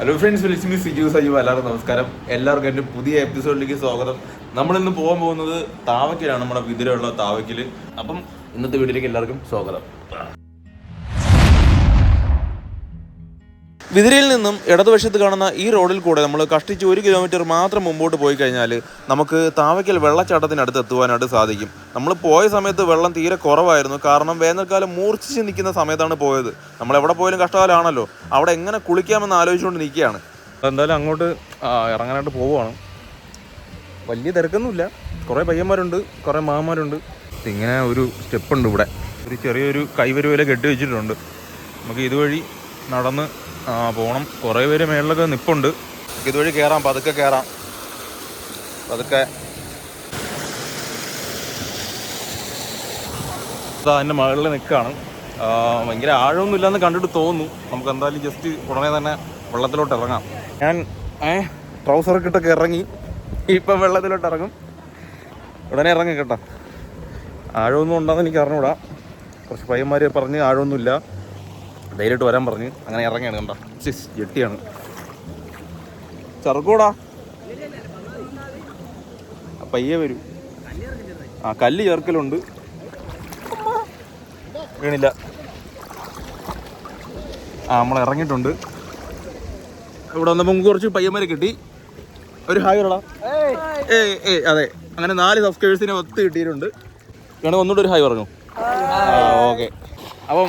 Hello friends വിളിച്ചു Miss Siju Sajeev എല്ലാവർക്കും നമസ്കാരം. എല്ലാവർക്കും എന്റെ പുതിയ എപ്പിസോഡിലേക്ക് സ്വാഗതം. നമ്മളിന്ന് പോകാൻ പോകുന്നത് താവക്കിലാണ് നമ്മുടെ വിതിരയുള്ള താവക്കിൽ അപ്പം ഇന്നത്തെ വീട്ടിലേക്ക് എല്ലാവർക്കും സ്വാഗതം. വിതിരയിൽ നിന്നും ഇടതുവശത്ത് കാണുന്ന ഈ റോഡിൽ കൂടെ നമ്മൾ കഷ്ടിച്ച് ഒരു കിലോമീറ്റർ മാത്രം മുമ്പോട്ട് പോയി കഴിഞ്ഞാൽ നമുക്ക് താവയ്ക്കൽ വെള്ളച്ചാട്ടത്തിനടുത്ത് എത്തുവാനായിട്ട് സാധിക്കും. നമ്മൾ പോയ സമയത്ത് വെള്ളം തീരെ കുറവായിരുന്നു. കാരണം വേനൽക്കാലം മൂർച്ഛിച്ച് നിൽക്കുന്ന സമയത്താണ് പോയത്. നമ്മൾ എവിടെ പോയാലും കഷ്ടകാലമാണല്ലോ അവിടെ എങ്ങനെ കുളിക്കാമെന്ന് ആലോചിച്ചുകൊണ്ട് നിൽക്കുകയാണ്. എന്തായാലും അങ്ങോട്ട് ഇറങ്ങാനായിട്ട് പോവുകയാണ്. വലിയ തിരക്കൊന്നുമില്ല. കുറേ പയ്യന്മാരുണ്ട് കുറേ മാമാരുണ്ട്. ഇങ്ങനെ ഒരു സ്റ്റെപ്പുണ്ട് ഇവിടെ. ഒരു ചെറിയൊരു കൈവരുവല കെട്ടി വെച്ചിട്ടുണ്ട്. നമുക്ക് ഇതുവഴി നടന്ന് ആ, പോകണം കുറേ പേര് മേളിലൊക്കെ നിപ്പുണ്ട്. ഇതുവഴി കയറാം പതുക്കെ കയറാം പതുക്കെ. അതിന്റെ മുകളിൽ നിൽക്കുകയാണ് ഭയങ്കര ആഴമൊന്നും ഇല്ലാന്ന് കണ്ടിട്ട് തോന്നുന്നു. നമുക്ക് എന്തായാലും ജസ്റ്റ് ഉടനെ തന്നെ വെള്ളത്തിലോട്ട് ഇറങ്ങാം. ഞാൻ ഏ ട്രൗസറൊക്കെ ഇട്ടൊക്കെ ഇറങ്ങി. ഇപ്പം വെള്ളത്തിലോട്ട് ഇറങ്ങും. ഉടനെ ഇറങ്ങി കേട്ടോ. ആഴമൊന്നും ഉണ്ടെന്ന് എനിക്ക് അറിഞ്ഞൂടാ. കുറച്ച് പയ്യന്മാർ പറഞ്ഞ് ആഴമൊന്നുമില്ല. ധൈര്യമായിട്ട് വരാൻ പറഞ്ഞ് അങ്ങനെ ഇറങ്ങിയാണ് കണ്ടോ? സിസ് ജെട്ടിയാണ്. ചെറുക്കൂടാ. പയ്യെ വരൂ. ആ കല്ല് ചേർക്കലുണ്ട്. വീണില്ല. ആ നമ്മൾ ഇറങ്ങിയിട്ടുണ്ട്. ഇവിടെ വന്നപ്പോൾ നമുക്ക് കുറച്ച് പയ്യന്മാരെ കിട്ടി. ഒരു ഹായ് പറടാ. ഏയ് ഏയ് അതെ. അങ്ങനെ നാല് സബ്സ്ക്രൈബേഴ്സിനെ ഒത്ത് കിട്ടിയിട്ടുണ്ട്. വേണമെങ്കിൽ ഒന്നുകൂടെ ഒരു ഹായ് പറഞ്ഞു. ഓക്കെ. അപ്പം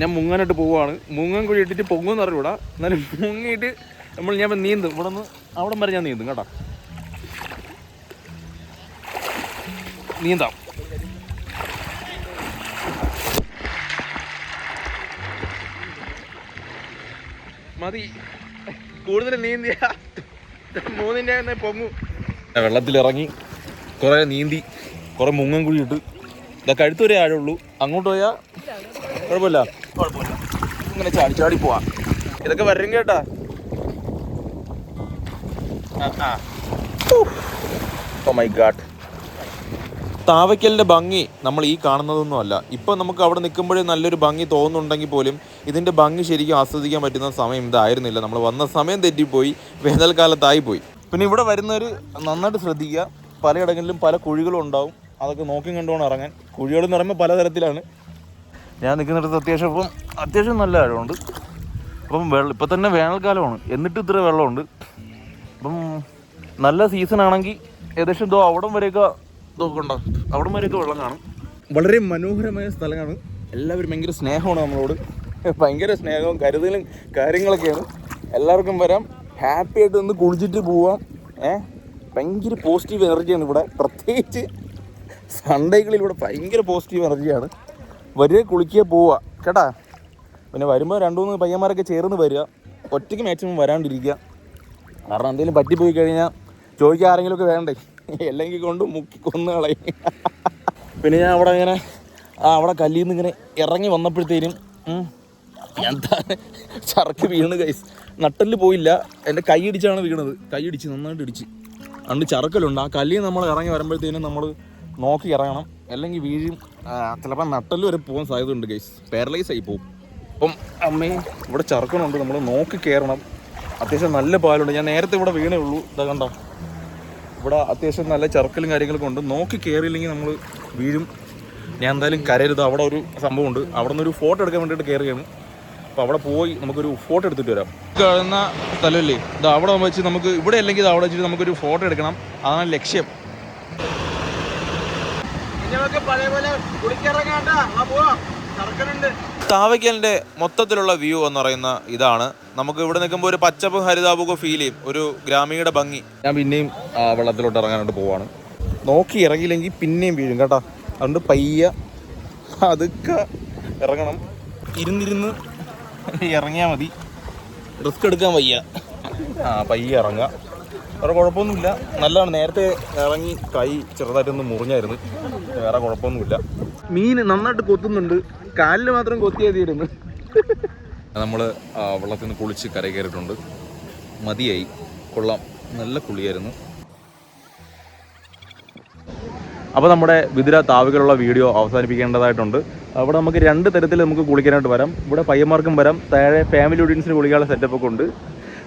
ഞാൻ മുങ്ങാനായിട്ട് പോവുകയാണ്. മുങ്ങൻ കുഴി ഇട്ടിട്ട് പൊങ്ങുമെന്ന് അറിയൂടാ എന്നാലും മുങ്ങിയിട്ട് നമ്മൾ ഞാൻ നീന്തും. ഇവിടെ നിന്ന് അവിടെ വരെ ഞാൻ നീന്തും കേട്ടോ. നീന്താം. മതി. കൂടുതൽ നീന്തിയ മൂന്നിന്റെ പൊങ്ങു. വെള്ളത്തിലിറങ്ങി കുറേ നീന്തി കുറേ മുങ്ങൻ കുഴി ഇട്ട്. ഇതാ കഴുത്ത് വരെ ആഴമുള്ളൂ അങ്ങോട്ട് പോയാൽ കുഴപ്പമില്ല. ഇങ്ങനെ ചാടി ചാടി പോവാം. ഇതൊക്കെ വരും കേട്ടാ. ഓ മൈ താവയ്ക്കലിന്റെ ഭംഗി നമ്മൾ ഈ കാണുന്നതൊന്നും അല്ല. ഇപ്പൊ നമുക്ക് അവിടെ നിൽക്കുമ്പോഴേ നല്ലൊരു ഭംഗി തോന്നുന്നുണ്ടെങ്കിൽ പോലും ഇതിന്റെ ഭംഗി ശരിക്കും ആസ്വദിക്കാൻ പറ്റുന്ന സമയം ഇതായിരുന്നില്ല. നമ്മൾ വന്ന സമയം തെറ്റിപ്പോയി വേനൽക്കാലത്തായി പോയി. പിന്നെ ഇവിടെ വരുന്നവർ നന്നായിട്ട് ശ്രദ്ധിക്കുക. പലയിടങ്ങളിലും പല കുഴികളും ഉണ്ടാവും അതൊക്കെ നോക്കി കണ്ടുകൊണ്ട് ഇറങ്ങാൻ. കുഴികൾ എന്ന് പറയുമ്പോൾ പലതരത്തിലാണ്. ഞാൻ നിൽക്കുന്നിടത്ത് അത്യാവശ്യം ഇപ്പം അത്യാവശ്യം നല്ല ആഴമുണ്ട്. അപ്പം വെള്ളം ഇപ്പം തന്നെ വേനൽക്കാലമാണ്. എന്നിട്ട് ഇത്ര വെള്ളമുണ്ട്. അപ്പം നല്ല സീസൺ ആണെങ്കിൽ ഏകദേശം ഇതോ അവിടം വരെയൊക്കെ നോക്കണ്ട അവിടം വരെയൊക്കെ വെള്ളം കാണും. വളരെ മനോഹരമായ സ്ഥലമാണ് എല്ലാവരും ഭയങ്കര സ്നേഹമാണ് നമ്മളോട്. ഭയങ്കര സ്നേഹവും കരുതലും കാര്യങ്ങളൊക്കെയാണ്. എല്ലാവർക്കും വരാം. ഹാപ്പി ആയിട്ട് ഒന്ന് കുളിച്ചിട്ട് പോവാം. ഏ? ഭയങ്കര പോസിറ്റീവ് എനർജിയാണ് ഇവിടെ. പ്രത്യേകിച്ച് സൺഡേകളിൽ ഇവിടെ ഭയങ്കര പോസിറ്റീവ് എനർജിയാണ് വരിക കുളിക്കുക പോവുക. കേട്ടാ? പിന്നെ വരുമ്പോൾ രണ്ടുമൂന്ന് പയ്യന്മാരൊക്കെ ചേർന്ന് വരിക. ഒറ്റയ്ക്ക് മാക്സിമം വരാണ്ടിരിക്കുക. കാരണം എന്തെങ്കിലും പറ്റിപ്പോയി കഴിഞ്ഞാൽ ചോദിക്കാൻ ആരെങ്കിലുമൊക്കെ വേണ്ടേ? അല്ലെങ്കിൽ കൊണ്ട് മുക്കി കൊന്നു കളയും. പിന്നെ ഞാൻ അവിടെ ഇങ്ങനെ ആ അവിടെ കല്ലിൽ നിന്ന് ഇങ്ങനെ ഇറങ്ങി വന്നപ്പോഴത്തേനും ഞാൻ ചറക്ക് വീണ് കൈസ് നട്ടൽ പോയില്ല. എന്റെ കൈ ഇടിച്ചാണ് വീണത്. കൈ ഇടിച്ച് നന്നായിട്ട് ഇടിച്ച്. അതുകൊണ്ട് ചറക്കലുണ്ട് ആ കല്ലിൽ നമ്മൾ ഇറങ്ങി വരുമ്പോഴത്തേനും നമ്മൾ നോക്കി ഇറങ്ങണം. അല്ലെങ്കിൽ വീഴും ചിലപ്പോൾ നട്ടൽ വരെ പോകാൻ സാധ്യതയുണ്ട് ഗൈസ് പാരലൈസ് ആയി പോകും അപ്പം അമ്മേ ഇവിടെ ചർക്കണുണ്ട് നമ്മൾ നോക്കി കയറണം അത്യാവശ്യം നല്ല പാലുണ്ട്. ഞാൻ നേരത്തെ ഇവിടെ വീണേ ഉള്ളൂ. ഇതാ കണ്ടോ? ഇവിടെ അത്യാവശ്യം നല്ല ചർക്കലും കാര്യങ്ങളൊക്കെ ഉണ്ട്. നോക്കി കയറിയില്ലെങ്കിൽ നമ്മൾ വീഴും. ഞാൻ എന്തായാലും കരയരുത്. അവിടെ ഒരു സംഭവമുണ്ട്. അവിടെ നിന്ന് ഒരു ഫോട്ടോ എടുക്കാൻ വേണ്ടിയിട്ട് കയറുകയാണ് അപ്പോൾ അവിടെ പോയി നമുക്കൊരു ഫോട്ടോ എടുത്തിട്ട് വരാം. കാണുന്ന സ്ഥലമല്ലേ? ഇത് അവിടെ വെച്ച് നമുക്ക് ഇവിടെ അല്ലെങ്കിൽ ഇത് അവിടെ വെച്ചിട്ട് നമുക്കൊരു ഫോട്ടോ എടുക്കണം. അതാണ് ലക്ഷ്യം. താവയ്ക്കലിന്റെ മൊത്തത്തിലുള്ള വ്യൂ എന്ന് പറയുന്ന ഇതാണ്. നമുക്ക് ഇവിടെ നിൽക്കുമ്പോൾ ഒരു പച്ചപ്പും ഹരിതാപൊക്കെ ഫീൽ ചെയ്യും. ഒരു ഗ്രാമീണ ഭംഗി. ഞാൻ പിന്നെയും ആ, വെള്ളത്തിലോട്ട് ഇറങ്ങാനായിട്ട് പോവാണ്. നോക്കി ഇറങ്ങിയില്ലെങ്കിൽ പിന്നെയും വീഴും കേട്ടോ. അതുകൊണ്ട് പയ്യ അതൊക്കെ ഇറങ്ങണം. ഇരുന്നിരുന്ന് ഇറങ്ങിയാൽ മതി. റിസ്ക് എടുക്കാൻ വയ്യ. ആ പയ്യ ഇറങ്ങുക വേറെ കുഴപ്പമൊന്നുമില്ല. നല്ലതാണ്. നേരത്തെ ഇറങ്ങി കൈ ചെറുതായിട്ടൊന്ന് മുറിഞ്ഞായിരുന്നു. വേറെ കുഴപ്പമൊന്നുമില്ല. മീൻ നന്നായിട്ട് കൊത്തുന്നുണ്ട്. കാലിൽ മാത്രം കൊത്തിയായിരുന്നു നമ്മൾ വെള്ളത്തിൽ നിന്ന് കുളിച്ച് കര കയറിയിട്ടുണ്ട്. മതിയായി. കൊള്ളാം. നല്ല കുളിയായിരുന്നു. അപ്പോൾ നമ്മുടെ വിതിര താവുകളുള്ള വീഡിയോ അവസാനിപ്പിക്കേണ്ടതായിട്ടുണ്ട്. അവിടെ നമുക്ക് രണ്ട് തരത്തിൽ നമുക്ക് കുളിക്കാനായിട്ട് വരാം. ഇവിടെ പയ്യന്മാർക്കും വരാം. താഴെ ഫാമിലി ഓഡിയൻസിന് കുളിക്കാനുള്ള സെറ്റപ്പ് ഒക്കെ ഉണ്ട്.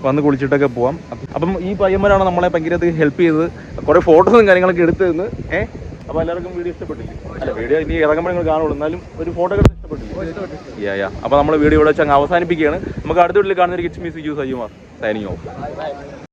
വന്ന് കുളിച്ചിട്ടൊക്കെ പോവാം. അപ്പം ഈ പയ്യന്മാരാണ് നമ്മളെ ഭയങ്കര ഹെൽപ്പ് ചെയ്തത്. കുറേ ഫോട്ടോസും കാര്യങ്ങളൊക്കെ എടുത്തു തന്ന് ഏഹ് അപ്പോൾ എല്ലാവർക്കും വീഡിയോ ഇഷ്ടപ്പെട്ടില്ലേ? അല്ല വീഡിയോ ഇനി ഇറങ്ങുമ്പോൾ നിങ്ങൾ കാണുള്ളൂ. എന്നാലും ഒരു ഫോട്ടോ ഒക്കെ ഇഷ്ടപ്പെട്ടില്ലേ? യാ യാ അപ്പോൾ നമ്മൾ വീഡിയോ ഇവിടെ വെച്ച് അങ്ങ് അവസാനിപ്പിക്കുകയാണ്. നമുക്ക് അടുത്ത വീട്ടിൽ കാണുന്ന ഒരു കിച്ച് മീസ് യൂസ് അയ്യുമാർ സൈനിങ് ഓഫ്